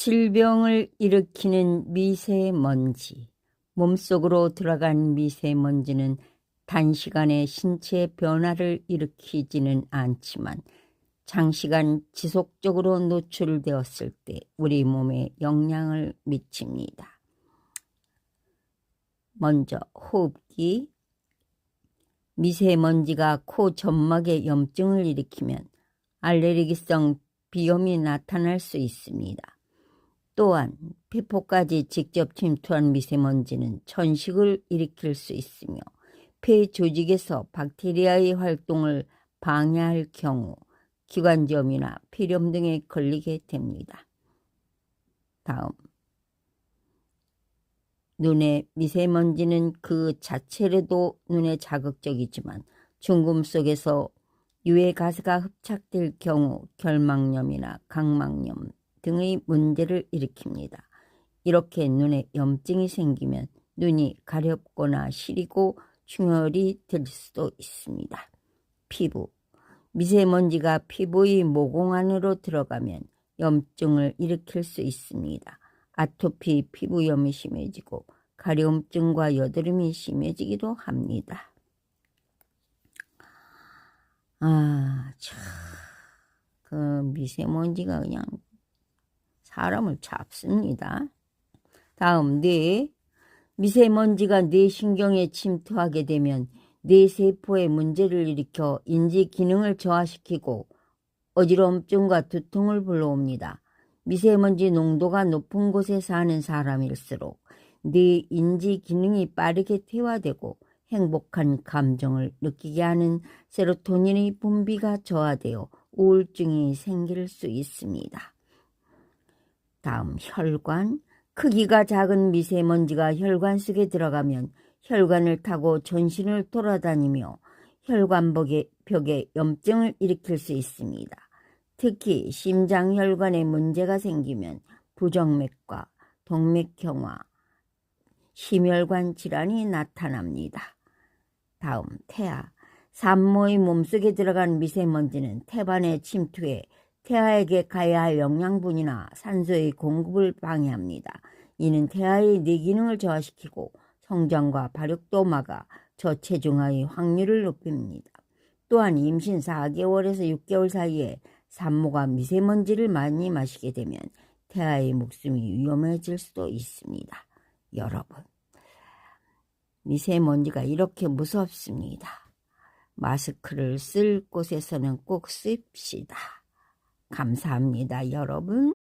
질병을 일으키는 미세먼지. 몸속으로 들어간 미세먼지는 단시간에 신체 변화를 일으키지는 않지만 장시간 지속적으로 노출되었을 때 우리 몸에 영향을 미칩니다. 먼저 호흡기. 미세먼지가 코 점막에 염증을 일으키면 알레르기성 비염이 나타날 수 있습니다. 또한 폐포까지 직접 침투한 미세먼지는 천식을 일으킬 수 있으며 폐 조직에서 박테리아의 활동을 방해할 경우 기관지염이나 폐렴 등에 걸리게 됩니다. 다음 눈의 미세먼지는 그 자체로도 눈에 자극적이지만 중금 속에서 유해 가스가 흡착될 경우 결막염이나 각막염 등의 문제를 일으킵니다. 이렇게 눈에 염증이 생기면 눈이 가렵거나 시리고 충혈이 될 수도 있습니다. 피부 미세먼지가 피부의 모공 안으로 들어가면 염증을 일으킬 수 있습니다. 아토피 피부염이 심해지고 가려움증과 여드름이 심해지기도 합니다. 아, 참, 그 미세먼지가 그냥 사람을 잡습니다. 다음, 뇌. 미세먼지가 뇌 신경에 침투하게 되면 뇌 세포에 문제를 일으켜 인지 기능을 저하시키고 어지럼증과 두통을 불러옵니다. 미세먼지 농도가 높은 곳에 사는 사람일수록 뇌 인지 기능이 빠르게 퇴화되고 행복한 감정을 느끼게 하는 세로토닌의 분비가 저하되어 우울증이 생길 수 있습니다. 다음 혈관 크기가 작은 미세먼지가 혈관 속에 들어가면 혈관을 타고 전신을 돌아다니며 혈관벽에 벽에 염증을 일으킬 수 있습니다. 특히 심장혈관에 문제가 생기면 부정맥과 동맥경화, 심혈관 질환이 나타납니다. 다음 태아 산모의 몸속에 들어간 미세먼지는 태반에 침투해 태아에게 가야 할 영양분이나 산소의 공급을 방해합니다. 이는 태아의 뇌기능을 저하시키고 성장과 발육도 막아 저체중아의 확률을 높입니다. 또한 임신 4개월에서 6개월 사이에 산모가 미세먼지를 많이 마시게 되면 태아의 목숨이 위험해질 수도 있습니다. 여러분, 미세먼지가 이렇게 무섭습니다. 마스크를 쓸 곳에서는 꼭 씁시다. 감사합니다, 여러분.